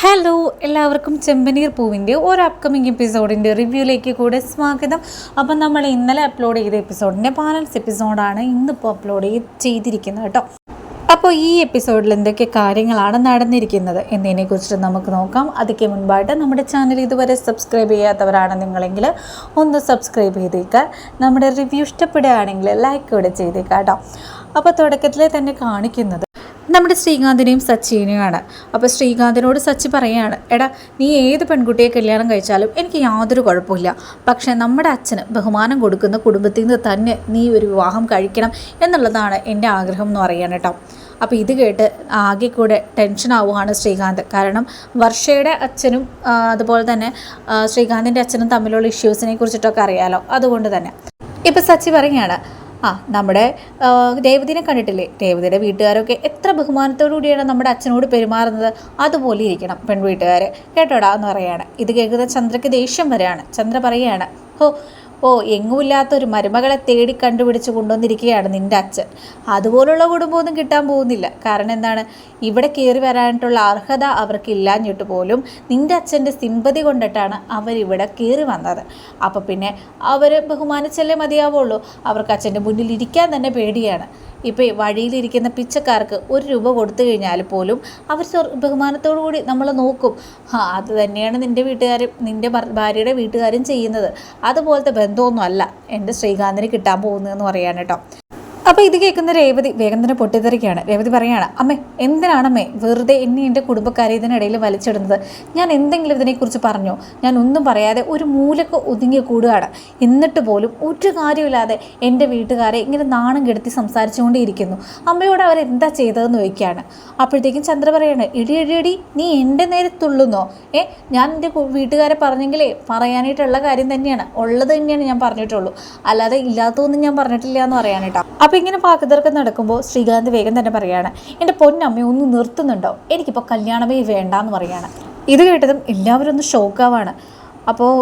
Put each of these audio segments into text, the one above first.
Hello എല്ലാവർക്കും ചെമ്പനീർ പൂവിന്റെ ഒരു അപ്കമിങ് എപ്പിസോഡിന്റെ റിവ്യൂയിലേക്ക് കൂടെ സ്വാഗതം. അപ്പം നമ്മൾ ഇന്നലെ അപ്ലോഡ് ചെയ്ത എപ്പിസോഡിന്റെ ബാലൻസ് എപ്പിസോഡാണ് ഇന്നിപ്പോൾ അപ്ലോഡ് ചെയ്തിരിക്കുന്നത് കേട്ടോ. അപ്പോൾ ഈ എപ്പിസോഡിൽ എന്തൊക്കെ കാര്യങ്ങളാണ് നടന്നിരിക്കുന്നത് എന്നതിനെക്കുറിച്ച് നമുക്ക് നോക്കാം. അതിക്ക് മുൻപായിട്ട് നമ്മുടെ ചാനൽ ഇതുവരെ സബ്സ്ക്രൈബ് ചെയ്യാത്തവരാണ് നിങ്ങളെങ്കിൽ ഒന്ന് സബ്സ്ക്രൈബ് ചെയ്തേക്കുക നമ്മുടെ റിവ്യൂ ഇഷ്ടപ്പെടുകയാണെങ്കിൽ ലൈക്ക് കൂടെ ചെയ്തേക്കാം കേട്ടോ. അപ്പോൾ തുടക്കത്തിൽ തന്നെ കാണിക്കുന്നത് നമ്മുടെ ശ്രീകാന്തിനെയും സച്ചിനെയുമാണ്. അപ്പോൾ ശ്രീകാന്തിനോട് സച്ചി പറയുകയാണ് എടാ നീ ഏത് പെൺകുട്ടിയെ കല്യാണം കഴിച്ചാലും എനിക്ക് യാതൊരു കുഴപ്പമില്ല പക്ഷേ നമ്മുടെ അച്ഛന് ബഹുമാനം കൊടുക്കുന്ന കുടുംബത്തിൽ നിന്ന് തന്നെ നീ ഒരു വിവാഹം കഴിക്കണം എന്നുള്ളതാണ് എന്റെ ആഗ്രഹം എന്ന് പറയാൻ കേട്ടോ. അപ്പോൾ ഇത് കേട്ട് ആകെ കൂടെ ടെൻഷൻ ആവുകയാണ് ശ്രീകാന്ത്. കാരണം വർഷയുടെ അച്ഛനും അതുപോലെ തന്നെ ശ്രീകാന്തിന്റെ അച്ഛനും തമ്മിലുള്ള ഇഷ്യൂസിനെ കുറിച്ചിട്ടൊക്കെ അറിയാലോ. അതുകൊണ്ട് തന്നെ. ഇപ്പോൾ സച്ചി പറയുകയാണ് ആ നമ്മുടെ ദേവദിനെ കണ്ടിട്ടില്ലേ? രേവതിയുടെ വീട്ടുകാരൊക്കെ എത്ര ബഹുമാനത്തോടു കൂടിയാണ് നമ്മുടെ അച്ഛനോട് പെരുമാറുന്നത്? അതുപോലെ ഇരിക്കണം പെൺവീട്ടുകാർ കേട്ടോടാ എന്ന് പറയാണ്. ഇത് കേൾക്കുന്ന ചന്ദ്രയ്ക്ക് ദേഷ്യം വരെയാണ് ചന്ദ്ര പറയുകയാണ് ഹോ ഓ എങ്ങുമില്ലാത്ത ഒരു മരുമകളെ തേടി കണ്ടുപിടിച്ച് കൊണ്ടുവന്നിരിക്കുകയാണ് നിന്റെ അച്ഛൻ. അതുപോലുള്ള കുടുംബമൊന്നും കിട്ടാൻ പോകുന്നില്ല. കാരണം എന്താണ്? ഇവിടെ കയറി വരാനായിട്ടുള്ള അർഹത അവർക്കില്ലാഞ്ഞിട്ട് പോലും നിന്റെ അച്ഛന്റെ സിമ്പതി കൊണ്ടിട്ടാണ് അവരിവിടെ കയറി വന്നത്. അപ്പോൾ പിന്നെ അവർ ബഹുമാനിച്ചല്ലേ മതിയാവുള്ളൂ. അവർക്ക് അച്ഛന്റെ മുന്നിൽ ഇരിക്കാൻ തന്നെ പേടിയാണ്. ഇപ്പോൾ വഴിയിലിരിക്കുന്ന പിച്ചക്കാർക്ക് ഒരു രൂപ കൊടുത്തു കഴിഞ്ഞാൽ പോലും അവർ ബഹുമാനത്തോടു കൂടി നമ്മൾ നോക്കും. അത് തന്നെയാണ് നിന്റെ വീട്ടുകാരും നിന്റെ ഭാര്യയുടെ വീട്ടുകാരും ചെയ്യുന്നത്. അതുപോലത്തെ ബന്ധമൊന്നും അല്ല എന്റെ ശ്രീകാന്തിന് കിട്ടാൻ പോകുന്നതെന്ന് പറയാൻ കേട്ടോ. അപ്പോൾ ഇത് കേൾക്കുന്ന രേവതി വേഗം തന്നെ പൊട്ടിത്തെറിക്കുകയാണ്. രേവതി പറയാണ് അമ്മേ എന്തിനാണമ്മേ വെറുതെ എന്നെ എന്റെ കുടുംബക്കാരെ ഇതിനിടയിൽ വലിച്ചിടുന്നത്? ഞാൻ എന്തെങ്കിലും ഇതിനെക്കുറിച്ച് പറഞ്ഞു? ഞാൻ ഒന്നും പറയാതെ ഒരു മൂലക്ക് ഒതുങ്ങി കൂടുകയാണ്. എന്നിട്ട് പോലും ഒരു കാര്യമില്ലാതെ എന്റെ വീട്ടുകാരെ ഇങ്ങനെ നാണം കെടുത്തി സംസാരിച്ചുകൊണ്ടേയിരിക്കുന്നു അമ്മയോട് അവരെന്താ ചെയ്തതെന്ന് ചോദിക്കുകയാണ്. അപ്പോഴത്തേക്കും ചന്ദ്ര പറയാണ് ഇടി ഇടി നീ എന്റെ നേരെ തുള്ളുന്നോ? ഏ ഞാൻ എന്റെ വീട്ടുകാരെ പറഞ്ഞെങ്കിലേ പറയാനായിട്ടുള്ള കാര്യം തന്നെയാണ്. ഉള്ളത് തന്നെയാണ് ഞാൻ പറഞ്ഞിട്ടുള്ളൂ. അല്ലാതെ ഇല്ലാത്തതൊന്നും ഞാൻ പറഞ്ഞിട്ടില്ല എന്ന് പറയാൻ കേട്ടോ അപ്പോൾ ഇങ്ങനെ വാക്കുതർക്കം നടക്കുമ്പോൾ ശ്രീകാന്ത് വേഗം തന്നെ പറയാണ് എന്റെ പൊന്നമ്മ ഒന്ന് നിർത്തുന്നുണ്ടോ? എനിക്കിപ്പോൾ കല്യാണമേ വേണ്ടാന്ന് പറയാണ്. ഇത് കേട്ടതും എല്ലാവരും ഒന്ന് ഷോക്കാവാണ് അപ്പോൾ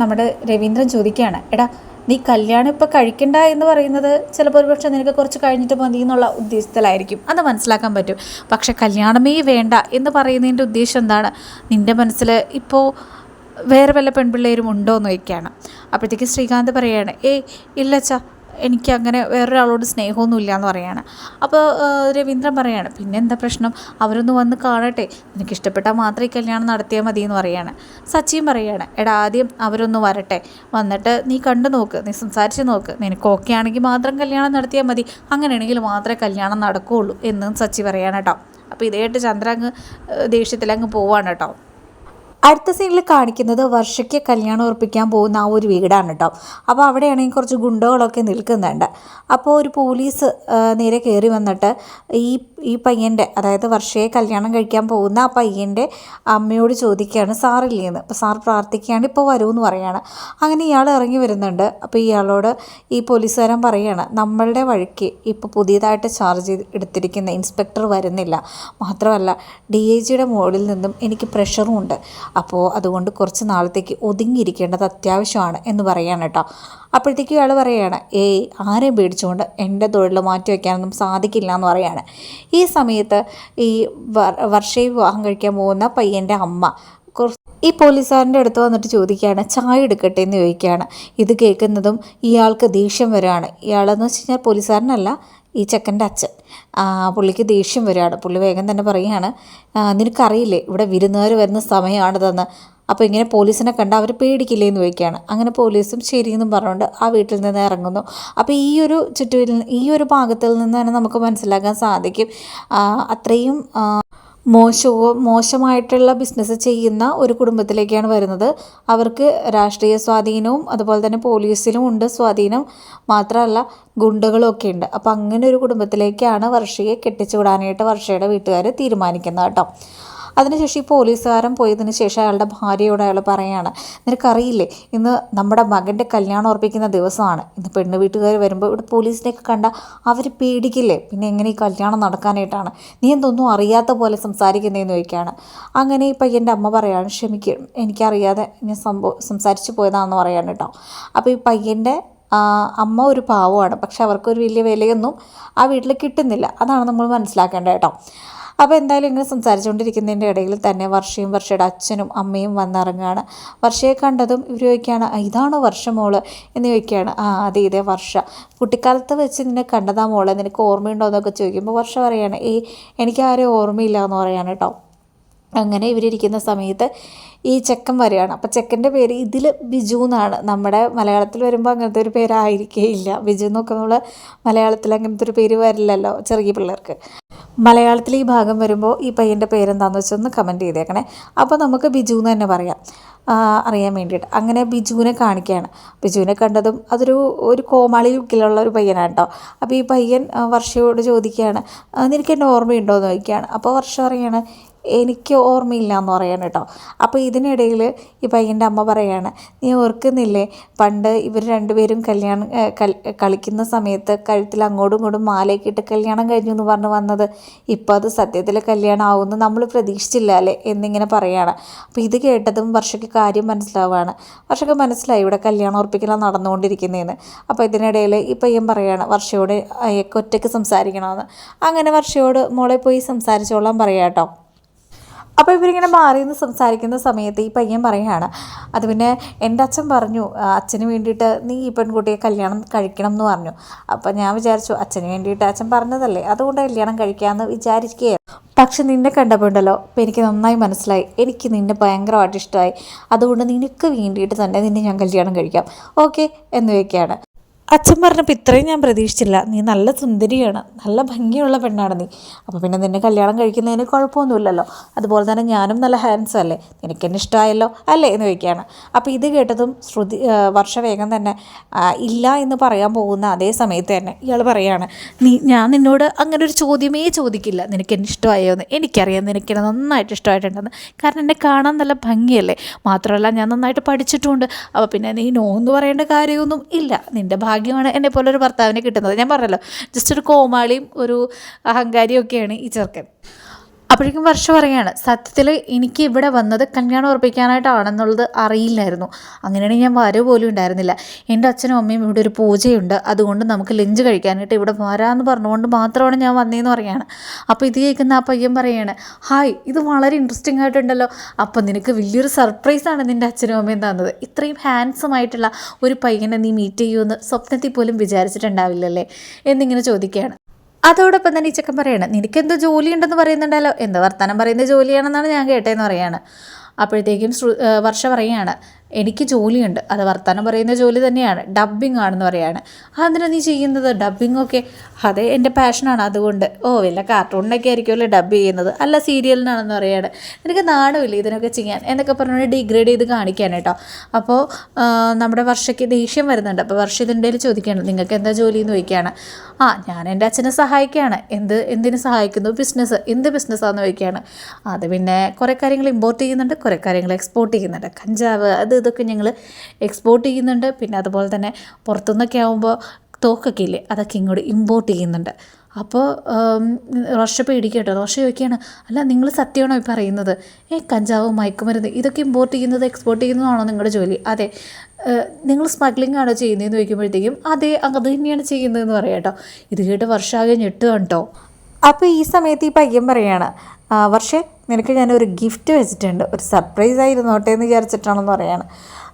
നമ്മുടെ രവീന്ദ്രൻ ചോദിക്കുകയാണ് എടാ നീ കല്യാണം ഇപ്പോൾ കഴിക്കണ്ട എന്ന് പറയുന്നത് ചിലപ്പോൾ ഒരുപക്ഷെ നിനക്ക് കുറച്ച് കഴിഞ്ഞിട്ട് മതി എന്നുള്ള ഉദ്ദേശത്തിലായിരിക്കും. അത് മനസ്സിലാക്കാൻ പറ്റും. പക്ഷേ കല്യാണമേ വേണ്ട എന്ന് പറയുന്നതിന്റെ ഉദ്ദേശം എന്താണ്? നിന്റെ മനസ്സിൽ ഇപ്പോൾ വേറെ വല്ല പെൺപിള്ളേരും ഉണ്ടോ എന്ന് ചോദിക്കുകയാണ്. അപ്പോഴത്തേക്ക് ശ്രീകാന്ത് പറയുകയാണ് ഏയ് ഇല്ലച്ചാ എനിക്ക് അങ്ങനെ വേറൊരാളോട് സ്നേഹമൊന്നുമില്ല എന്ന് പറയാണ്. അപ്പോൾ രവീന്ദ്രൻ പറയാണ് പിന്നെ എന്താ പ്രശ്നം? അവരൊന്ന് വന്ന് കാണട്ടെ. നിനക്ക് ഇഷ്ടപ്പെട്ടാൽ ഈ കല്യാണം നടത്തിയാൽ മതി എന്ന് പറയാണ്. സച്ചിയും പറയാണ് എടാ ആദ്യം അവരൊന്ന് വരട്ടെ. വന്നിട്ട് നീ കണ്ടു നോക്ക് നീ സംസാരിച്ച് നോക്ക്. നിനക്ക് ഓക്കെ ആണെങ്കിൽ മാത്രം കല്യാണം നടത്തിയാൽ മതി. അങ്ങനെയാണെങ്കിൽ മാത്രമേ കല്യാണം നടക്കുകയുള്ളൂ എന്നും സച്ചി പറയാണ് കേട്ടോ. അപ്പോൾ ഇതേട്ട് ചന്ദ്ര അങ്ങ് ദേഷ്യത്തിലങ്ങ് പോവാണ് കേട്ടോ. അടുത്ത സീനിൽ കാണിക്കുന്നത് വർഷയ്ക്ക് കല്യാണം ഉറപ്പിക്കാൻ പോകുന്ന ആ ഒരു വീടാണ് കേട്ടോ അപ്പോൾ അവിടെയാണെങ്കിൽ കുറച്ച് ഗുണ്ടകളൊക്കെ നിൽക്കുന്നുണ്ട്. അപ്പോൾ ഒരു പോലീസ് നേരെ കയറി വന്നിട്ട് ഈ ഈ പയ്യന്റെ അതായത് വർഷയെ കല്യാണം കഴിക്കാൻ പോകുന്ന ആ പയ്യന്റെ അമ്മയോട് ചോദിക്കുകയാണ് സാറില്ലേന്ന് അപ്പോൾ സാർ പ്രാർത്ഥിക്കുകയാണ് ഇപ്പോൾ വരുമെന്ന് പറയാണ്. അങ്ങനെ ഇയാൾ ഇറങ്ങി വരുന്നുണ്ട്. അപ്പോൾ ഇയാളോട് ഈ പോലീസുകാരൻ പറയുകയാണ് നമ്മളുടെ വഴിക്ക് ഇപ്പോൾ പുതിയതായിട്ട് ചാർജ് എടുത്തിരിക്കുന്ന ഇൻസ്പെക്ടർ വരുന്നില്ല. മാത്രമല്ല ഡി ഐ ജിയുടെ മുകളിൽ നിന്നും എനിക്ക് പ്രഷറും ഉണ്ട്. അപ്പോൾ അതുകൊണ്ട് കുറച്ച് നാളത്തേക്ക് ഒതുങ്ങിയിരിക്കേണ്ടത് അത്യാവശ്യമാണ് എന്ന് പറയാണ് കേട്ടോ. അപ്പോഴത്തേക്കും ഇയാൾ പറയുകയാണ് ഏയ് ആരെയും പേടിച്ചുകൊണ്ട് എന്റെ തൊഴിൽ മാറ്റി വയ്ക്കാനൊന്നും സാധിക്കില്ല എന്ന് പറയാണ്. ഈ സമയത്ത് ഈ വർ- വർഷയെ വിവാഹം കഴിക്കാൻ പോകുന്ന പയ്യന്റെ അമ്മ. ഈ പോലീസുകാരന്റെ അടുത്ത് വന്നിട്ട് ചോദിക്കുകയാണ് ചായ എടുക്കട്ടെ എന്ന് ചോദിക്കുകയാണ്. ഇത് കേൾക്കുന്നതും ഇയാൾക്ക് ദേഷ്യം വരികയാണ്. ഇയാളെന്ന് വെച്ച് കഴിഞ്ഞാൽ പോലീസുകാരനല്ല ഈ ചെക്കന്റെ അച്ഛൻ. പുള്ളിക്ക് ദേഷ്യം വരികയാണ്. പുള്ളി വേഗം തന്നെ പറയുകയാണ് "ആ, നിനക്കറിയില്ലേ ഇവിടെ വിരുന്നുകാർ വരുന്ന സമയമാണിതെന്ന്. അപ്പോൾ ഇങ്ങനെ പോലീസിനെ കണ്ട് അവർ പേടിക്കില്ലേ എന്ന് ചോദിക്കുകയാണ്. അങ്ങനെ പോലീസും ശരിയെന്നും പറഞ്ഞുകൊണ്ട് ആ വീട്ടിൽ നിന്ന് ഇറങ്ങുന്നു. അപ്പോൾ ഈ ഒരു ചുറ്റുവിൽ ഈ ഒരു ഭാഗത്തിൽ നിന്ന് തന്നെ നമുക്ക് മനസ്സിലാക്കാൻ സാധിക്കും അത്രയും മോശവും മോശമായിട്ടുള്ള ബിസിനസ് ചെയ്യുന്ന ഒരു കുടുംബത്തിലേക്കാണ് വരുന്നത്. അവർക്ക് രാഷ്ട്രീയ സ്വാധീനവും അതുപോലെ തന്നെ പോലീസിലും ഉണ്ട് സ്വാധീനം. മാത്രമല്ല ഗുണ്ടകളൊക്കെ ഉണ്ട്. അപ്പോൾ അങ്ങനെ ഒരു കുടുംബത്തിലേക്കാണ് വർഷയെ കെട്ടിച്ചു വിടാനായിട്ട് വർഷയുടെ വീട്ടുകാർ തീരുമാനിക്കുന്നത് കേട്ടോ. അതിനുശേഷം ഈ പോലീസുകാരൻ പോയതിന് ശേഷം അയാളുടെ ഭാര്യയോട് അയാൾ പറയാണ് നിനക്കറിയില്ലേ ഇന്ന് നമ്മുടെ മകന്റെ കല്യാണം ഉറപ്പിക്കുന്ന ദിവസമാണ്. ഇന്ന് പെണ്ണ് വീട്ടുകാർ വരുമ്പോൾ ഇവിടെ പോലീസിനെയൊക്കെ കണ്ട അവർ പേടിക്കില്ലേ? പിന്നെ എങ്ങനെ ഈ കല്യാണം നടക്കാനായിട്ടാണ്? നീ എന്തൊന്നും അറിയാത്ത പോലെ സംസാരിക്കുന്നതെന്ന് ചോദിക്കുകയാണ്. അങ്ങനെ ഈ പയ്യന്റെ അമ്മ പറയാണ് ക്ഷമിക്കും എനിക്കറിയാതെ ഞാൻ സംഭവം സംസാരിച്ചു പോയതാണെന്ന് പറയാണ് കേട്ടോ. അപ്പോൾ ഈ പയ്യന്റെ അമ്മ ഒരു പാവമാണ്. പക്ഷെ അവർക്കൊരു വലിയ വിലയൊന്നും ആ വീട്ടിൽ കിട്ടുന്നില്ല. അതാണ് നമ്മൾ മനസ്സിലാക്കേണ്ടത് കേട്ടോ. അപ്പോൾ എന്തായാലും ഇങ്ങനെ സംസാരിച്ചുകൊണ്ടിരിക്കുന്നതിന്റെ ഇടയിൽ തന്നെ വർഷയും വർഷയുടെ അച്ഛനും അമ്മയും വന്നിറങ്ങുകയാണ്. വർഷയെ കണ്ടതും ഇവർ ചോദിക്കുകയാണ് ഇതാണ് വർഷ മോൾ? എന്ന് ചോദിക്കുകയാണ്. ആ അതെ ഇതേ വർഷ. കുട്ടിക്കാലത്ത് വെച്ച് നിന്നെ കണ്ടതാ മോളെ നിനക്ക് ഓർമ്മയുണ്ടോ? എന്നൊക്കെ ചോദിക്കുമ്പോൾ വർഷ പറയാണ് ഏയ് എനിക്ക് ആരെയും ഓർമ്മയില്ല എന്ന് പറയാണ് കേട്ടോ അങ്ങനെ ഇവരിയ്ക്കുന്ന സമയത്ത് ഈ ചെക്കൻ വരികയാണ്. അപ്പോൾ ചെക്കന്റെ പേര് ഇതിൽ ബിജു എന്നാണ്. നമ്മുടെ മലയാളത്തിൽ വരുമ്പോൾ അങ്ങനത്തെ ഒരു പേരായിരിക്കേയില്ല. ബിജു എന്നൊക്കെ നമ്മൾ മലയാളത്തിൽ അങ്ങനത്തെ ഒരു പേര് വരില്ലല്ലോ ചെറിയ പിള്ളേർക്ക്. മലയാളത്തിൽ ഈ ഭാഗം വരുമ്പോൾ ഈ പയ്യന്റെ പേരെന്താണെന്ന് വെച്ചൊന്ന് കമന്റ് ചെയ്തേക്കണേ. അപ്പോൾ നമുക്ക് ബിജു എന്ന് തന്നെ പറയാം. അറിയാൻ വേണ്ടിയിട്ട്. അങ്ങനെ ബിജുവിനെ കാണിക്കുകയാണ്. ബിജുവിനെ കണ്ടതും അതൊരു ഒരു കോമാളി ലുക്കിലുള്ള ഒരു പയ്യനാണ് കേട്ടോ അപ്പോൾ ഈ പയ്യൻ വർഷയോട് ചോദിക്കുകയാണ് നിനക്ക് എന്നെ ഓർമ്മയുണ്ടോ എന്ന് ചോദിക്കുകയാണ്. അപ്പോൾ വർഷം പറയാണ് എനിക്ക് ഓർമ്മയില്ല എന്ന് പറയാണ് കേട്ടോ. അപ്പോൾ ഇതിനിടയിൽ ഈ പയ്യന്റെ അമ്മ പറയാണ് നീ ഓർക്കുന്നില്ലേ പണ്ട് ഇവർ രണ്ടുപേരും കല്യാണം കളിക്കുന്ന സമയത്ത് കഴുത്തിൽ അങ്ങോട്ടും ഇങ്ങോട്ടും മാലയൊക്കെ ഇട്ട് കല്യാണം കഴിഞ്ഞു എന്ന് പറഞ്ഞ് വന്നത്. ഇപ്പോൾ അത് സത്യത്തിൽ കല്യാണം ആവുമെന്ന് നമ്മൾ പ്രതീക്ഷിച്ചില്ല അല്ലേ? എന്നിങ്ങനെ പറയാണ്. അപ്പോൾ ഇത് കേട്ടതും വർഷയ്ക്ക് കാര്യം മനസ്സിലാവുകയാണ് വർഷയ്ക്ക് മനസ്സിലായി ഇവിടെ കല്യാണം ഉറപ്പിക്കലാണ് നടന്നുകൊണ്ടിരിക്കുന്നതെന്ന് അപ്പോൾ ഇതിനിടയിൽ ഈ പയ്യൻ പറയാണ് വർഷയോട് ഒറ്റയ്ക്ക് സംസാരിക്കണമെന്ന്. അങ്ങനെ വർഷയോട് മോളെ പോയി സംസാരിച്ചോളാൻ പറയാം കേട്ടോ. അപ്പോൾ ഇവരിങ്ങനെ മാറി നിന്ന് സംസാരിക്കുന്ന സമയത്ത് ഈ പയ്യൻ പറയുകയാണ് അത് പിന്നെ എന്റെ അച്ഛൻ പറഞ്ഞു അച്ഛന് വേണ്ടിയിട്ട് നീ ഈ പെൺകുട്ടിയെ കല്യാണം കഴിക്കണം എന്ന് പറഞ്ഞു. അപ്പം ഞാൻ വിചാരിച്ചു അച്ഛന് വേണ്ടിയിട്ട് അച്ഛൻ പറഞ്ഞതല്ലേ അതുകൊണ്ട് കല്യാണം കഴിക്കാമെന്ന് വിചാരിക്കുകയായിരുന്നു പക്ഷെ നിന്നെ ഇപ്പം എനിക്ക് നന്നായി മനസ്സിലായി എനിക്ക് നിന്നെ ഭയങ്കരമായിട്ട് ഇഷ്ടമായി. അതുകൊണ്ട് നിനക്ക് വേണ്ടിയിട്ട് തന്നെ നിന്നെ ഞാൻ കല്യാണം കഴിക്കാം. ഓക്കെ? എന്ന് വയ്ക്കുകയാണ് അച്ഛൻ പറഞ്ഞപ്പോൾ ഇത്രയും ഞാൻ പ്രതീക്ഷിച്ചില്ല. നീ നല്ല സുന്ദരിയാണ്. നല്ല ഭംഗിയുള്ള പെണ്ണാണ് നീ. അപ്പോൾ പിന്നെ നിന്നെ കല്യാണം കഴിക്കുന്നതിന് കുഴപ്പമൊന്നുമില്ലല്ലോ. അതുപോലെ തന്നെ ഞാനും നല്ല ഹാൻഡ്സ് അല്ലേ? നിനക്ക് എന്നെ ഇഷ്ടമായല്ലോ അല്ലേ? എന്ന് ചോദിക്കുകയാണ്. അപ്പോൾ ഇത് കേട്ടതും ശ്രുതി വർഷ വേഗം തന്നെ ഇല്ല എന്ന് പറയാൻ പോകുന്ന അതേ സമയത്ത് തന്നെ ഇയാൾ പറയുകയാണ് നീ ഞാൻ നിന്നോട് അങ്ങനെ ഒരു ചോദ്യമേ ചോദിക്കില്ല. നിനക്ക് എന്നെ ഇഷ്ടമായോ എന്ന്? എനിക്കറിയാം നിനക്ക് എന്നെ നന്നായിട്ട് ഇഷ്ടമായിട്ടുണ്ടെന്ന്. കാരണം എന്നെ കാണാൻ നല്ല ഭംഗിയല്ലേ? മാത്രമല്ല ഞാൻ നന്നായിട്ട് പഠിച്ചിട്ടുമുണ്ട് അപ്പോൾ പിന്നെ നീ നോ എന്ന് പറയേണ്ട കാര്യമൊന്നും ഇല്ല. നിന്റെ ഭാഗ്യമാണ് എന്നെ പോലെ ഒരു ഭർത്താവിനെ കിട്ടുന്നത്. ഞാൻ പറഞ്ഞല്ലോ ജസ്റ്റ് ഒരു കോമാളിയും ഒരു അഹങ്കാരിയും ഒക്കെയാണ് ഈ ചെറുക്കൻ. അപ്പോഴേക്കും വർഷ പറയാണ് സത്യത്തിൽ എനിക്ക് ഇവിടെ വന്നത് കല്യാണം ഉറപ്പിക്കാനായിട്ടാണെന്നുള്ളത് അറിയില്ലായിരുന്നു. അങ്ങനെയാണെങ്കിൽ ഞാൻ വരവ് പോലും ഉണ്ടായിരുന്നില്ല. എന്റെ അച്ഛനും അമ്മയും ഇവിടെ ഒരു പൂജയുണ്ട്. അതുകൊണ്ട് നമുക്ക് ലഞ്ച് കഴിക്കാനായിട്ട് ഇവിടെ വരാമെന്ന് പറഞ്ഞുകൊണ്ട് മാത്രമാണ് ഞാൻ വന്നതെന്ന് പറയാണ്. അപ്പോൾ ഇത് കേൾക്കുന്ന ആ പയ്യൻ പറയാണ് ഹായ് ഇത് വളരെ ഇൻട്രസ്റ്റിംഗ് ആയിട്ടുണ്ടല്ലോ. അപ്പോൾ നിനക്ക് വലിയൊരു സർപ്രൈസാണ് നിന്റെ അച്ഛനും അമ്മയും തന്നത്. ഇത്രയും ഹാൻസം ആയിട്ടുള്ള ഒരു പയ്യനെ നീ മീറ്റ് ചെയ്യുമെന്ന് സ്വപ്നത്തിൽ പോലും വിചാരിച്ചിട്ടുണ്ടാവില്ലല്ലേ? എന്നിങ്ങനെ ചോദിക്കുകയാണ്. അതോടൊപ്പം തന്നെ ഈ പറയാണ് നിനക്കെന്തോ ജോലി ഉണ്ടെന്ന് പറയുന്നുണ്ടല്ലോ. എന്ത് വർത്തമാനം പറയുന്ന ജോലിയാണെന്നാണ് ഞാൻ കേട്ടതെന്ന് പറയാണ്. അപ്പോഴത്തേക്കും വർഷ പറയാണ് എനിക്ക് ജോലിയുണ്ട്. അത് വർത്തമാനം പറയുന്ന ജോലി തന്നെയാണ്. ഡബ്ബിംഗ് ആണെന്ന് പറയാണ്. അതിന് നീ ചെയ്യുന്നത്? ഡബ്ബിംഗ് ഒക്കെ അതെ എന്റെ പാഷനാണ് അതുകൊണ്ട്. ഓ വല്ല കാർട്ടൂണിനൊക്കെ ആയിരിക്കുമല്ലോ ഡബ്ബ് ചെയ്യുന്നത്. അല്ല സീരിയലിനാണെന്ന് പറയാണ്. എനിക്ക് നാണമില്ല ഇതിനൊക്കെ ചെയ്യാൻ? എന്നൊക്കെ പറഞ്ഞുകൊണ്ട് ഡിഗ്രേഡ് ചെയ്ത് കാണിക്കാൻ കേട്ടോ. അപ്പോൾ നമ്മുടെ വർഷയ്ക്ക് ദേഷ്യം വരുന്നുണ്ട്. അപ്പോൾ വർഷ ഇതിന്റെ ചോദിക്കുകയാണ് നിങ്ങൾക്ക് എന്താ ജോലി എന്ന് ചോദിക്കുകയാണ്. ആ ഞാൻ എന്റെ അച്ഛനെ സഹായിക്കുകയാണ്. എന്ത് എന്തിനു സഹായിക്കുന്നു? ബിസിനസ് എന്ത് ബിസിനസ്സാണെന്ന് ചോദിക്കുകയാണ്. അത് പിന്നെ കുറേ കാര്യങ്ങൾ ഇമ്പോർട്ട് ചെയ്യുന്നുണ്ട് കുറേ കാര്യങ്ങൾ എക്സ്പോർട്ട് ചെയ്യുന്നുണ്ട്. കഞ്ചാവ് അത് ഇതൊക്കെ ഞങ്ങൾ എക്സ്പോർട്ട് ചെയ്യുന്നുണ്ട്. പിന്നെ അതുപോലെ തന്നെ പുറത്തുനിന്നൊക്കെ ആകുമ്പോൾ തോക്കൊക്കെ ഇല്ലേ? അതൊക്കെ ഇങ്ങോട്ട് ഇമ്പോർട്ട് ചെയ്യുന്നുണ്ട്. അപ്പോൾ റോഷ പേടിക്കട്ടോ. റോഷ ചോദിക്കുകയാണ് അല്ല നിങ്ങൾ സത്യമാണോ ഈ പറയുന്നത്? ഏ കഞ്ചാവ് മയക്കുമരുന്ന് ഇതൊക്കെ ഇമ്പോർട്ട് ചെയ്യുന്നത് എക്സ്പോർട്ട് ചെയ്യുന്നതാണോ നിങ്ങളുടെ ജോലി? അതെ. നിങ്ങൾ സ്മഗ്ലിംഗ് ആണോ ചെയ്യുന്നതെന്ന് ചോദിക്കുമ്പോഴത്തേക്കും അതെ അത് തന്നെയാണ് ചെയ്യുന്നതെന്ന് പറയാം കേട്ടോ. ഇത് കേട്ട് വർഷാകെ ഞെട്ടുകയാണ് കേട്ടോ. അപ്പോൾ ഈ സമയത്ത് ഈ പയ്യൻ പറയാണ് വർഷേ നിനക്ക് ഞാനൊരു ഗിഫ്റ്റ് വെച്ചിട്ടുണ്ട്. ഒരു സർപ്രൈസ് ആയിരുന്നോട്ടെ എന്ന് വിചാരിച്ചിട്ടാണെന്ന് പറയാണ്.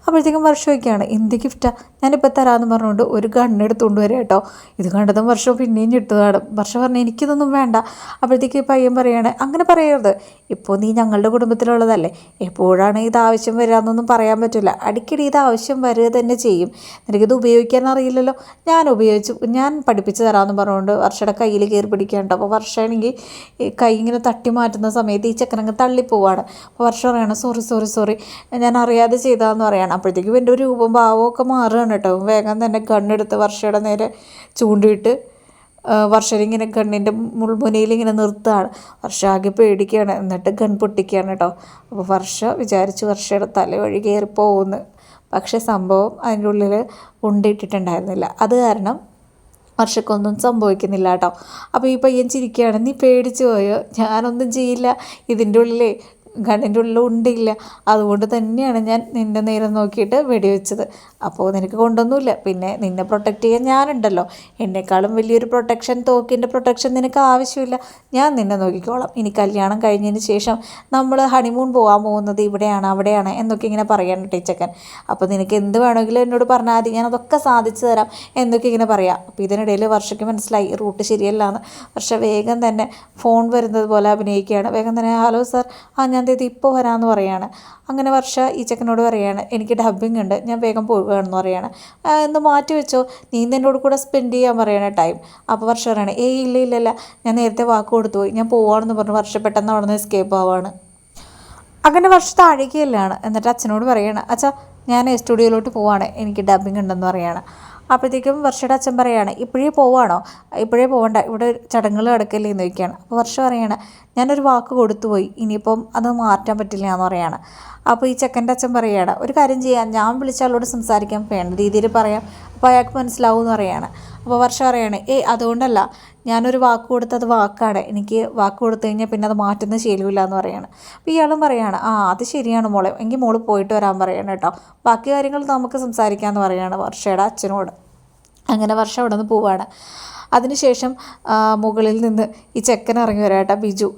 അപ്പോഴത്തേക്കും വർഷം വയ്ക്കുകയാണ് എന്ത് ഗിഫ്റ്റാണ് ഞാനിപ്പോൾ തരാമെന്ന് പറഞ്ഞുകൊണ്ട് ഒരു ഗണ്ണെടുത്തുകൊണ്ട് കൊണ്ടുവരാം കേട്ടോ ഇത് കണ്ടതും വർഷം പിന്നെയും ചിട്ടതാണ് വർഷം പറഞ്ഞു എനിക്കിതൊന്നും വേണ്ട. അപ്പോഴത്തേക്ക് പയ്യൻ പറയാണ് അങ്ങനെ പറയരുത്. ഇപ്പോൾ നീ ഞങ്ങളുടെ കുടുംബത്തിലുള്ളതല്ലേ. എപ്പോഴാണ് ഇത് ആവശ്യം വരാമെന്നൊന്നും പറയാൻ പറ്റില്ല. അടിക്കടി ഇത് ആവശ്യം വരിക തന്നെ ചെയ്യും. നിനക്കിത് ഉപയോഗിക്കാൻ അറിയില്ലല്ലോ. ഞാൻ ഉപയോഗിച്ചു ഞാൻ പഠിപ്പിച്ച് തരാമെന്ന് പറഞ്ഞുകൊണ്ട് വർഷയുടെ കയ്യിൽ കയറി പിടിക്കാനുണ്ട് അപ്പോൾ വർഷമാണെങ്കിൽ കൈ ഇങ്ങനെ തട്ടി മാറ്റുന്ന സമയത്ത് ഈ ചെക്കനങ്ങ് തള്ളിപ്പോവാണ്. അപ്പോൾ വർഷം പറയണം സോറി സോറി സോറി. ഞാൻ അറിയാതെ ചെയ്തതെന്ന് പറയാണ്. അപ്പോഴത്തേക്കും ഒരു രൂപം ഭാവമൊക്കെ മാറുകയാണ് കേട്ടോ. വേഗം തന്നെ കണ്ണെടുത്ത് വർഷയുടെ നേരെ ചൂണ്ടിയിട്ട് വർഷനിങ്ങനെ കണ്ണിന്റെ മുൾമുനയിൽ ഇങ്ങനെ നിർത്തുകയാണ്. വർഷ ആകെ പേടിക്കുകയാണ്. എന്നിട്ട് ഗൺ പൊട്ടിക്കുകയാണ് കേട്ടോ. അപ്പോൾ വർഷ വിചാരിച്ചു വർഷയുടെ തല വഴി കയറി പോകുന്നു പക്ഷേ സംഭവം അതിന്റെ ഉള്ളിൽ ഉണ്ടിട്ടിട്ടുണ്ടായിരുന്നില്ല അത് കാരണം വർഷക്കൊന്നും സംഭവിക്കുന്നില്ല കേട്ടോ. അപ്പോൾ ഈ പയ്യൻ ചിരിക്കുകയാണ്. നീ പേടിച്ചു പോയോ? ഞാനൊന്നും ചെയ്യില്ല. ഇതിന്റെ ഉള്ളിലേ കണ്ണിന്റെ ഉള്ളിൽ ഉണ്ടില്ല അതുകൊണ്ട് തന്നെയാണ് ഞാൻ നിന്റെ നേരം നോക്കിയിട്ട് വെടിവെച്ചത് അപ്പോൾ നിനക്ക് കൊണ്ടൊന്നുമില്ല. പിന്നെ നിന്നെ പ്രൊട്ടക്റ്റ് ചെയ്യാൻ ഞാനുണ്ടല്ലോ. എന്നെക്കാളും വലിയൊരു പ്രൊട്ടക്ഷൻ തോക്കിന്റെ പ്രൊട്ടക്ഷൻ നിനക്ക് ആവശ്യമില്ല. ഞാൻ നിന്നെ നോക്കിക്കോളാം. ഇനി കല്യാണം കഴിഞ്ഞതിന് ശേഷം നമ്മൾ ഹണിമൂൺ പോകാൻ പോകുന്നത് ഇവിടെയാണ് അവിടെയാണ് എന്നൊക്കെ ഇങ്ങനെ പറയാണ് ടീച്ചക്കൻ. അപ്പോൾ നിനക്ക് എന്ത് വേണമെങ്കിലും എന്നോട് പറഞ്ഞാൽ മതി. ഞാൻ അതൊക്കെ സാധിച്ചു തരാം എന്നൊക്കെ ഇങ്ങനെ പറയാം. അപ്പോൾ ഇതിനിടയിൽ വർഷയ്ക്ക് മനസ്സിലായി. റൂട്ട് ശരിയല്ല എന്ന് പക്ഷേ വേഗം തന്നെ ഫോൺ വരുന്നത് പോലെ അഭിനയിക്കുകയാണ്. വേഗം തന്നെ ഹലോ സാർ ആ ഞാൻ ഇത് ഇപ്പോൾ വരാമെന്ന് പറയാണ്. അങ്ങനെ വർഷ ഈ ചെക്കനോട് പറയാണ് എനിക്ക് ഡബ്ബിംഗ് ഉണ്ട് ഞാൻ വേഗം പോവുകയാണെന്ന് പറയാണ്. "ആ, എന്ന് മാറ്റി വെച്ചോ നീ എന്നോട് കൂടെ സ്പെൻഡ് ചെയ്യാൻ പറയണ ടൈം അപ്പോൾ വർഷ പറയണേ ഏ ഇല്ല ഇല്ല ഇല്ല ഞാൻ നേരത്തെ വാക്ക് കൊടുത്തു പോയി ഞാൻ പോവാണെന്ന് പറഞ്ഞു വർഷ പെട്ടെന്ന് അവിടെ നിന്ന് എസ്കേപ്പ് ആവാണ്. അങ്ങനെ വർഷ താഴേക്കല്ലാണ് എന്നിട്ട് അച്ഛനോട് പറയാണ് അച്ഛാ ഞാൻ സ്റ്റുഡിയോയിലോട്ട് പോവാണ് എനിക്ക് ഡബ്ബിംഗ് ഉണ്ടെന്ന് പറയാണ്. അപ്പോഴത്തേക്കും വർഷയുടെ അച്ഛൻ പറയാണ് ഇപ്പോഴേ പോവാണോ? ഇപ്പോഴേ പോവണ്ട ഇവിടെ ചടങ്ങുകൾ കിടക്കല്ലേ എന്ന് ചോദിക്കുകയാണ്. അപ്പോൾ വർഷം പറയാണ് ഞാനൊരു വാക്ക് കൊടുത്തുപോയി ഇനിയിപ്പം അത് മാറ്റാൻ പറ്റില്ല എന്ന് പറയാണ്. അപ്പോൾ ഈ ചെക്കന്റെ അച്ഛൻ പറയുകയാണ് ഒരു കാര്യം ചെയ്യാം ഞാൻ വിളിച്ച ആളോട് സംസാരിക്കാം വേണ്ട രീതിയിൽ പറയാം. അപ്പോൾ അയാൾക്ക് മനസ്സിലാവും എന്ന് പറയാണ്. അപ്പോൾ വർഷം പറയാണ് ഏയ് അതുകൊണ്ടല്ല ഞാനൊരു വാക്ക് കൊടുത്തത് വാക്കാണ്. എനിക്ക് വാക്ക് കൊടുത്തു കഴിഞ്ഞാൽ പിന്നെ അത് മാറ്റുന്ന ശീലമില്ല എന്ന് പറയാണ്. അപ്പോൾ ഇയാളും പറയാണ് ആ അത് ശരിയാണ് മോളെ. എങ്കിൽ മോൾ പോയിട്ട് വരാൻ പറയണം കേട്ടോ. ബാക്കി കാര്യങ്ങൾ നമുക്ക് സംസാരിക്കാമെന്ന് പറയാണ് വർഷയുടെ അച്ഛനോട്. അങ്ങനെ വർഷം അവിടെ നിന്ന് പോവാണ്. അതിനുശേഷം മുകളിൽ നിന്ന് ഈ ചെക്കൻ ഇറങ്ങി വരാട്ടാ ബിജു.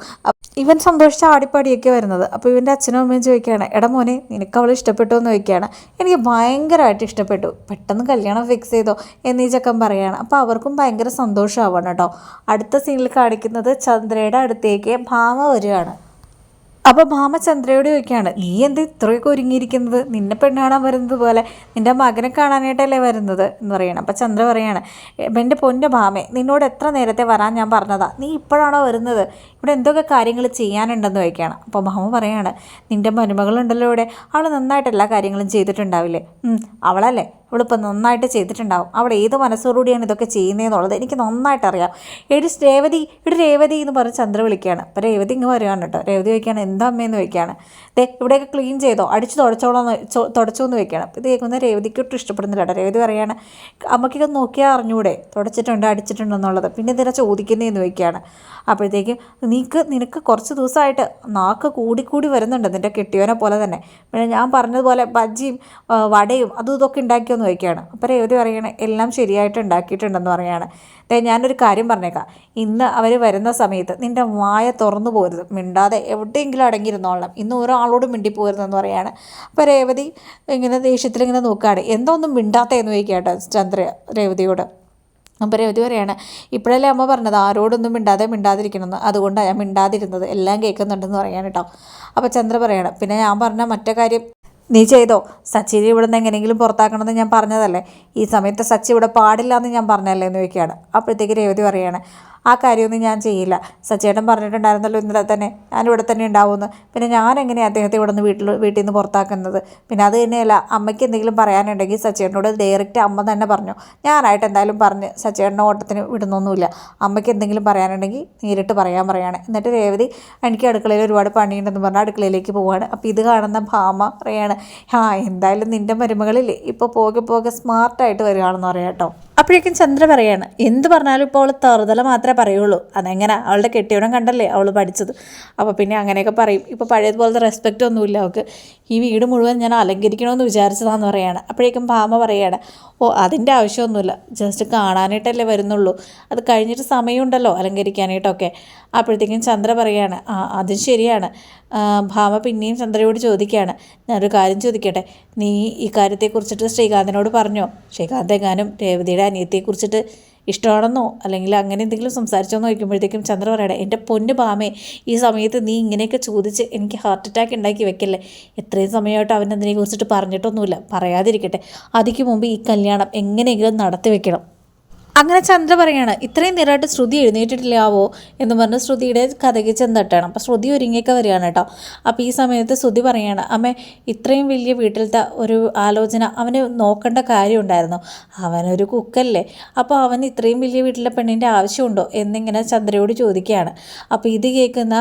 ഇവൻ സന്തോഷിച്ച ആടിപ്പാടിയൊക്കെ വരുന്നത്. അപ്പോൾ ഇവന്റെ അച്ഛനും അമ്മയും ചോദിക്കുകയാണ് എടാ നിനക്ക് അവൾ ഇഷ്ടപ്പെട്ടോ എന്ന് ചോദിക്കുകയാണ്. എനിക്ക് ഭയങ്കരമായിട്ട് ഇഷ്ടപ്പെട്ടു. പെട്ടെന്ന് കല്യാണം ഫിക്സ് ചെയ്തോ എന്നീ ചക്കം പറയുകയാണ്. അപ്പോൾ അവർക്കും ഭയങ്കര സന്തോഷമാവണം കേട്ടോ. അടുത്ത സീനിൽ കാണിക്കുന്നത് ചന്ദ്രയുടെ അടുത്തേക്ക് ഭാമ വരികയാണ്. അപ്പോൾ ഭാമ ചന്ദ്രയോട് ചോദിക്കുകയാണ് നീ എന്ത് ഇത്രയൊക്കെ ഒരുങ്ങിയിരിക്കുന്നത്? നിന്നെ പെണ്ണ് കാണാൻ വരുന്നത് പോലെ. നിന്റെ മകനെ കാണാനായിട്ടല്ലേ വരുന്നത്? എന്ന് പറയണം അപ്പോൾ ചന്ദ്ര പറയാണ് എന്റെ പൊന്റെ ഭാമേ നിന്നോട് എത്ര നേരത്തെ വരാൻ ഞാൻ പറഞ്ഞതാ? നീ ഇപ്പോഴാണോ വരുന്നത്? ഇവിടെ എന്തൊക്കെ കാര്യങ്ങൾ ചെയ്യാനുണ്ടെന്ന് ചോദിക്കുകയാണ്. അപ്പോൾ മഹമ്മ പറയാണ് നിന്റെ മരുമകളുണ്ടല്ലോ ഇവിടെ. അവൾ നന്നായിട്ട് എല്ലാ കാര്യങ്ങളും ചെയ്തിട്ടുണ്ടാവില്ലേ? അവളല്ലേ. അവളിപ്പോൾ നന്നായിട്ട് ചെയ്തിട്ടുണ്ടാവും. അവൾ ഏത് മനസ്സോടുകൂടിയാണ് ഇതൊക്കെ ചെയ്യുന്നതെന്നുള്ളത് എനിക്ക് നന്നായിട്ട് അറിയാം എടി രേവതി ഇവിടെ രേവതി എന്ന് പറഞ്ഞ് ചന്ദ്ര വിളിക്കുകയാണ്. അപ്പോൾ രേവതി ഇങ്ങ് വരികയാണ് കേട്ടോ. രേവതി ചോദിക്കുകയാണ് എന്താ അമ്മയെന്ന് ചോദിക്കുകയാണ്. ദേ ഇവിടെയൊക്കെ ക്ലീൻ ചെയ്തോ? അടിച്ച് തുടച്ചോളാം തുടച്ചോ എന്ന് ചോദിക്കുകയാണ്. അപ്പോൾ ഇത് കേൾക്കുന്ന രേവതിക്ക് ഒട്ടും ഇഷ്ടപ്പെടുന്നില്ല കേട്ടോ. രേവതി പറയുകയാണ് അമ്മയ്ക്കൊക്കെ നോക്കിയാൽ അറിഞ്ഞൂടെ? തുടച്ചിട്ടുണ്ട്? അടിച്ചിട്ടുണ്ടെന്നുള്ളത് പിന്നെ ഇതിനെ ചോദിക്കുന്നതെന്ന് ചോദിക്കുകയാണ്. അപ്പോഴത്തേക്കും നീക്ക് നിനക്ക് കുറച്ച് ദിവസമായിട്ട് നാക്ക് കൂടിക്കൂടി വരുന്നുണ്ട് നിന്റെ കെട്ടിയോനെ പോലെ തന്നെ. പിന്നെ ഞാൻ പറഞ്ഞതുപോലെ ബജ്ജിയും വടയും അതും ഇതൊക്കെ ഉണ്ടാക്കിയോന്ന് ചോദിക്കുകയാണ്. അപ്പോൾ രേവതി പറയുകയാണ് എല്ലാം ശരിയായിട്ട് ഉണ്ടാക്കിയിട്ടുണ്ടെന്ന് പറയുകയാണ് അതേ ഞാനൊരു കാര്യം പറഞ്ഞേക്കാം. ഇന്ന് അവർ വരുന്ന സമയത്ത് നിന്റെ വായ തുറന്നു പോരുത്. മിണ്ടാതെ എവിടെയെങ്കിലും അടങ്ങിയിരുന്നോളാം ഇന്ന് ഒരാളോട് മിണ്ടി പറയുകയാണ് അപ്പോൾ രേവതി ഇങ്ങനെ ദേഷ്യത്തിൽ ഇങ്ങനെ നോക്കുകയാണ്. എന്തോ ഒന്നും മിണ്ടാത്തതെന്ന് ചോദിക്കാട്ടോ ചന്ദ്ര രേവതിയോട്. അപ്പോൾ രവതി പറയാണ് ഇപ്പോഴല്ലേ അമ്മ പറഞ്ഞത് ആരോടൊന്നും മിണ്ടാതെ മിണ്ടാതിരിക്കണമെന്ന്? അതുകൊണ്ടാണ് ഞാൻ മിണ്ടാതിരുന്നത്. എല്ലാം കേൾക്കുന്നുണ്ടെന്ന് പറയാൻ കേട്ടോ. അപ്പോൾ ചന്ദ്ര പറയണം പിന്നെ ഞാൻ പറഞ്ഞ മറ്റേ കാര്യം നീ ചെയ്തോ? സച്ചിനെ ഇവിടെ നിന്ന് എങ്ങനെയെങ്കിലും പുറത്താക്കണമെന്ന് ഞാൻ പറഞ്ഞതല്ലേ? ഈ സമയത്ത് സച്ചി ഇവിടെ പാടില്ല എന്ന് ഞാൻ പറഞ്ഞല്ലേ എന്ന് ചോദിക്കുകയാണ്. അപ്പോഴത്തേക്ക് രേവതി പറയാണ് ആ കാര്യമൊന്നും ഞാൻ ചെയ്യില്ല. സച്ചേട്ടൻ പറഞ്ഞിട്ടുണ്ടായിരുന്നല്ലോ ഇന്നലെ തന്നെ ഞാനിവിടെ തന്നെ ഉണ്ടാവുമെന്ന്. പിന്നെ ഞാൻ എങ്ങനെയാണ് അദ്ദേഹത്തെ ഇവിടെ നിന്ന് വീട്ടിൽ വീട്ടിൽ നിന്ന് പുറത്താക്കുന്നത്? പിന്നെ അത് തന്നെയല്ല അമ്മയ്ക്ക് എന്തെങ്കിലും പറയാനുണ്ടെങ്കിൽ സച്ചേട്ടനോട് ഡയറക്റ്റ് അമ്മ തന്നെ പറഞ്ഞു. ഞാനായിട്ട് എന്തായാലും പറഞ്ഞ് സച്ചേട്ടന്റെ ഓട്ടത്തിന് വിടുന്നൊന്നുമില്ല. അമ്മയ്ക്ക് എന്തെങ്കിലും പറയാനുണ്ടെങ്കിൽ നേരിട്ട് പറയാൻ പറയാണ്. എന്നിട്ട് രേവതി എനിക്ക് അടുക്കളയിൽ ഒരുപാട് പണിയുണ്ടെന്ന് പറഞ്ഞാൽ അടുക്കളയിലേക്ക് പോവാണ്. അപ്പോൾ ഇത് കാണുന്ന ഭാമ പറയാണ് ആ എന്തായാലും നിന്റെ മരുമകളില്ലേ? ഇപ്പോൾ പോകെ പോകെ സ്മാർട്ടായിട്ട് വരികയാണെന്ന് പറയാം കേട്ടോ. അപ്പോഴേക്കും ചന്ദ്ര പറയാണ് എന്ത് പറഞ്ഞാലും ഇപ്പോൾ അവൾ തറുതല മാത്രമേ പറയുള്ളൂ. അതെങ്ങനെ? അവളുടെ കെട്ടിയവനും കണ്ടല്ലേ അവൾ പഠിച്ചത്. അപ്പോൾ പിന്നെ അങ്ങനെയൊക്കെ പറയും. ഇപ്പോൾ പഴയതുപോലത്തെ റെസ്പെക്റ്റ് ഒന്നുമില്ല അവൾക്ക്. ഈ വീട് മുഴുവൻ ഞാൻ അലങ്കരിക്കണമെന്ന് വിചാരിച്ചതാന്ന് പറയാണ്. അപ്പോഴേക്കും ഭാമ പറയാണ് ഓ അതിന്റെ ആവശ്യമൊന്നുമില്ല. ജസ്റ്റ് കാണാനായിട്ടല്ലേ വരുന്നുള്ളൂ. അത് കഴിഞ്ഞിട്ട് സമയമുണ്ടല്ലോ അലങ്കരിക്കാനായിട്ടൊക്കെ. അപ്പോഴത്തേക്കും ചന്ദ്ര പറയാണ് ആ അതും ശരിയാണ്. ഭാമ പിന്നെയും ചന്ദ്രയോട് ചോദിക്കുകയാണ് ഞാനൊരു കാര്യം ചോദിക്കട്ടെ? നീ ഈ കാര്യത്തെക്കുറിച്ചിട്ട് ശ്രീകാന്തിനോട് പറഞ്ഞോ? ശ്രീകാന്ത് എങ്ങാനും രേവതിയുടെ അനിയത്തെക്കുറിച്ചിട്ട് ഇഷ്ടമാണെന്നോ അല്ലെങ്കിൽ അങ്ങനെ എന്തെങ്കിലും സംസാരിച്ചോന്ന് ചോദിക്കുമ്പോഴത്തേക്കും ചന്ദ്ര പറയട്ടെ എന്റെ പൊന്ന് പാമേ ഈ സമയത്ത് നീ ഇങ്ങനെയൊക്കെ ചോദിച്ച് എനിക്ക് ഹാർട്ട് അറ്റാക്ക് ഉണ്ടാക്കി വെക്കല്ലേ? എത്രയും സമയമായിട്ട് അവൻ അതിനെ കുറിച്ചിട്ട് പറഞ്ഞിട്ടൊന്നുമില്ല. പറയാതിരിക്കട്ടെ. അതിക്ക് മുമ്പ് ഈ കല്യാണം എങ്ങനെയെങ്കിലും നടത്തി വെക്കണം. അങ്ങനെ ചന്ദ്ര പറയാണ് ഇത്രയും നേരമായിട്ട് ശ്രുതി എഴുന്നേറ്റിട്ടില്ലാവോ? എന്ന് പറഞ്ഞ് ശ്രുതിയുടെ കഥയ്ക്ക് ചെന്നിട്ടാണ്. അപ്പോൾ ശ്രുതി ഒരുങ്ങിയൊക്കെ വരികയാണ് കേട്ടോ. അപ്പോൾ ഈ സമയത്ത് ശ്രുതി പറയാണ് അമ്മേ ഇത്രയും വലിയ വീട്ടിലത്തെ ഒരു ആലോചന അവന് നോക്കേണ്ട കാര്യമുണ്ടായിരുന്നു. അവനൊരു കുക്കല്ലേ. അപ്പോൾ അവൻ ഇത്രയും വലിയ വീട്ടിലെ പെണ്ണിന്റെ ആവശ്യമുണ്ടോ? എന്നിങ്ങനെ ചന്ദ്രയോട് ചോദിക്കുകയാണ്. അപ്പോൾ ഇത് കേൾക്കുന്ന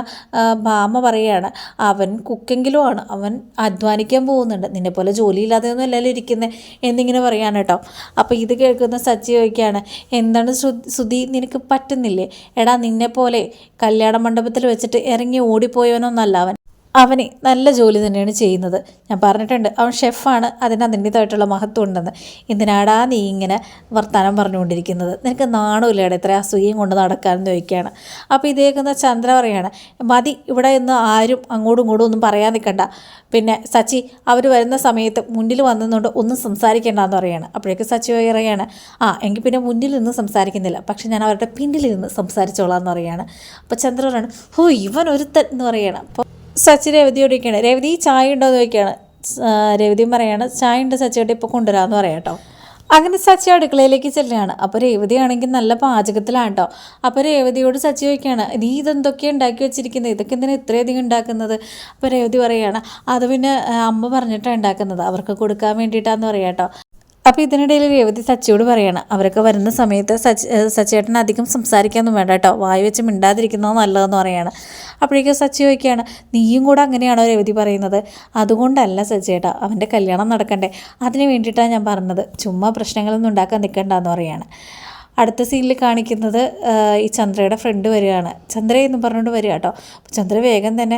ഭാമ പറയാണ് അവൻ കുക്കെങ്കിലും ആണ് അവൻ അധ്വാനിക്കാൻ പോകുന്നുണ്ട്. നിന്നെ പോലെ ജോലിയില്ലാതെ ഒന്നും അല്ലല്ലോ ഇരിക്കുന്നത് എന്നിങ്ങനെ പറയാണ് കേട്ടോ. അപ്പോൾ ഇത് കേൾക്കുന്ന സച്ചി ചോദിക്കുകയാണ് എന്താണ് സുധി നിനക്ക് പറ്റുന്നില്ലേ? എടാ നിന്നെ പോലെ കല്യാണ മണ്ഡപത്തിൽ വെച്ചിട്ട് ഇറങ്ങി ഓടിപ്പോയവനൊന്നല്ല അവൻ. അവന് നല്ല ജോലി തന്നെയാണ് ചെയ്യുന്നത്. ഞാൻ പറഞ്ഞിട്ടുണ്ട് അവൻ ഷെഫാണ് അതിന് അതിന്റേതായിട്ടുള്ള മഹത്വം ഉണ്ടെന്ന്. എന്തിനാടാ നീ ഇങ്ങനെ വർത്തമാനം പറഞ്ഞുകൊണ്ടിരിക്കുന്നത്? നിനക്ക് നാണമില്ലേടെ ഇത്ര അസൂയയും കൊണ്ട് നടക്കാമെന്ന് ചോദിക്കുകയാണ്. അപ്പോൾ ഇതേക്കുന്ന ചന്ദ്ര പറയാണ് മതി ഇവിടെ ഇന്ന് ആരും അങ്ങോട്ടും ഇങ്ങോട്ടും ഒന്നും പറയാൻ നിൽക്കണ്ട. പിന്നെ സച്ചി അവർ വരുന്ന സമയത്ത് മുന്നിൽ വന്നതുകൊണ്ട് ഒന്നും സംസാരിക്കേണ്ടെന്ന് പറയുകയാണ് അപ്പോഴേക്ക് സച്ചി പറയുകയാണ് ആ എങ്കിൽ പിന്നെ മുന്നിൽ നിന്ന് സംസാരിക്കുന്നില്ല. പക്ഷെ ഞാൻ അവരുടെ പിന്നിൽ നിന്ന് സംസാരിച്ചോളാം എന്ന് പറയുകയാണ് അപ്പോൾ ചന്ദ്ര പറയുകയാണ് ഓ ഇവൻ ഒരുത്തൻ എന്ന് പറയുകയാണ് അപ്പോൾ സച്ചി രവതിയോടൊക്കെയാണ് രവതി ചായ ഉണ്ടോ എന്ന് ചോദിക്കുകയാണ്. രവതിയും പറയാണ് ചായ ഉണ്ട് സച്ചിയോട്ട് ഇപ്പോൾ കൊണ്ടുവരാമെന്ന് പറയാം കേട്ടോ അങ്ങനെ സച്ചി അടുക്കളയിലേക്ക് ചെല്ലുകയാണ്. അപ്പോൾ രേവതിയാണെങ്കിൽ നല്ല പാചകത്തിലാണ് കേട്ടോ അപ്പോൾ രേവതിയോട് സച്ചി ചോദിക്കുകയാണ് നീ ഇതെന്തൊക്കെയാണ് ഉണ്ടാക്കി വെച്ചിരിക്കുന്നത്? ഇതൊക്കെ എന്തിനാ ഇത്രയധികം ഉണ്ടാക്കുന്നത്? അപ്പോൾ രേവതി പറയുകയാണ് അത് പിന്നെ അമ്മ പറഞ്ഞിട്ടാണ് ഉണ്ടാക്കുന്നത്. അവർക്ക് കൊടുക്കാൻ വേണ്ടിയിട്ടാന്ന് പറയാം കേട്ടോ അപ്പോൾ ഇതിനിടയിൽ രേവതി സച്ചിയോട് പറയാണ് അവരൊക്കെ വരുന്ന സമയത്ത് സച്ച് സച്ചേട്ടൻ അധികം സംസാരിക്കാനൊന്നും വേണ്ട കേട്ടോ. വായി വെച്ച് മിണ്ടാതിരിക്കുന്നത് നല്ലതെന്ന് പറയാണ്. അപ്പോഴേക്കും സച്ചി ചോദിക്കുകയാണ് നീയും കൂടെ അങ്ങനെയാണോ രേവതി പറയുന്നത്? അതുകൊണ്ടല്ല സച്ചേട്ടാ അവന്റെ കല്യാണം നടക്കണ്ടേ. അതിന് വേണ്ടിയിട്ടാണ് ഞാൻ പറഞ്ഞത്. ചുമ്മാ പ്രശ്നങ്ങളൊന്നും ഉണ്ടാക്കാൻ നിൽക്കണ്ടെന്ന് പറയാണ്. അടുത്ത സീനിൽ കാണിക്കുന്നത് ഈ ചന്ദ്രയുടെ ഫ്രണ്ട് വരികയാണ്. ചന്ദ്ര എന്ന് പറഞ്ഞുകൊണ്ട് വരിക കേട്ടോ. അപ്പോൾ ചന്ദ്ര വേഗം തന്നെ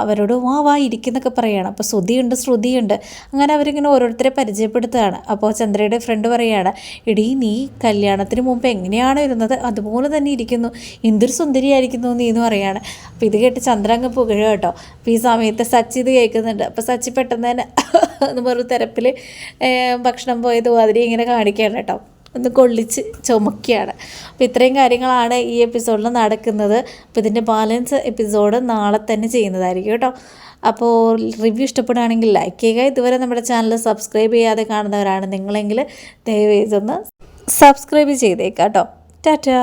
അവരോട് വാ വാ ഇരിക്കുന്നൊക്കെ പറയുകയാണ് അപ്പോൾ ശ്രുതിയുണ്ട് ശ്രുതിയുണ്ട്. അങ്ങനെ അവരിങ്ങനെ ഓരോരുത്തരെ പരിചയപ്പെടുത്തുകയാണ്. അപ്പോൾ ചന്ദ്രയുടെ ഫ്രണ്ട് പറയുകയാണ് ഇടി നീ കല്യാണത്തിന് മുമ്പ് എങ്ങനെയാണ് ഇരുന്നത്? അതുപോലെ തന്നെ ഇരിക്കുന്നു. എന്തൊരു സുന്ദരിയായിരിക്കുന്നു നീ എന്ന് പറയുകയാണ് അപ്പോൾ ഇത് കേട്ട് ചന്ദ്ര അങ്ങ് പുകഴുക കേട്ടോ. അപ്പോൾ ഈ സമയത്ത് സച്ചി ഇത് കേൾക്കുന്നുണ്ട്. അപ്പോൾ സച്ചി പെട്ടെന്ന് തന്നെ എന്ന് പറഞ്ഞ തിരപ്പിൽ ഭക്ഷണം പോയത് മാതിരി ഇങ്ങനെ കാണിക്കുകയാണ് കേട്ടോ. ഒന്ന് കൊള്ളിച്ച് ചുമക്കുകയാണ്. അപ്പോൾ ഇത്രയും കാര്യങ്ങളാണ് ഈ എപ്പിസോഡിൽ നടക്കുന്നത്. അപ്പോൾ ഇതിന്റെ ബാലൻസ് എപ്പിസോഡ് നാളെ തന്നെ ചെയ്യുന്നതായിരിക്കും കേട്ടോ. അപ്പോൾ റിവ്യൂ ഇഷ്ടപ്പെടുകയാണെങ്കിൽ ലൈക്ക് ചെയ്യുക. ഇതുവരെ നമ്മുടെ ചാനൽ സബ്സ്ക്രൈബ് ചെയ്യാതെ കാണുന്നവരാണ് നിങ്ങളെങ്കിൽ ദയവേതൊന്ന് സബ്സ്ക്രൈബ് ചെയ്തേക്കാം കേട്ടോ. ടാറ്റാ.